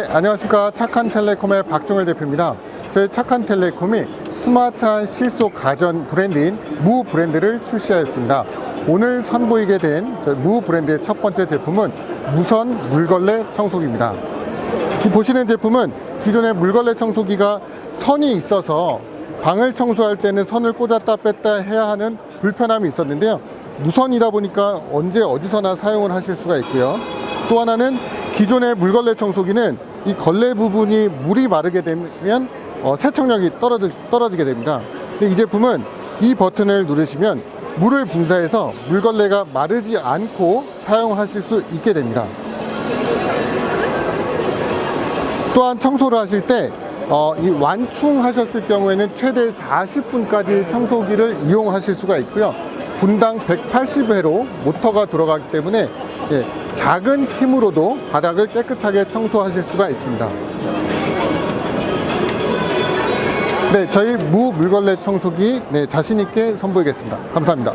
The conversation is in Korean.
네, 안녕하십니까 착한텔레콤의 박종일 대표입니다. 저희 착한텔레콤이 스마트한 실속 가전 브랜드인 무 브랜드를 출시하였습니다. 오늘 선보이게 된 무 브랜드의 첫 번째 제품은 무선 물걸레 청소기입니다. 이 보시는 제품은 기존의 물걸레 청소기가 선이 있어서 방을 청소할 때는 선을 꽂았다 뺐다 해야 하는 불편함이 있었는데요. 무선이다 보니까 언제 어디서나 사용을 하실 수가 있고요. 또 하나는 기존의 물걸레 청소기는 이 걸레 부분이 물이 마르게 되면 어, 세척력이 떨어지, 떨어지게 됩니다. 근데 이 제품은 이 버튼을 누르시면 물을 분사해서 물걸레가 마르지 않고 사용하실 수 있게 됩니다. 또한 청소를 하실 때, 어, 이 완충하셨을 경우에는 최대 40분까지 청소기를 이용하실 수가 있고요. 분당 180회로 모터가 들어가기 때문에 예, 작은 힘으로도 바닥을 깨끗하게 청소하실 수가 있습니다. 네, 저희 무 물걸레 청소기 네, 자신 있게 선보이겠습니다. 감사합니다.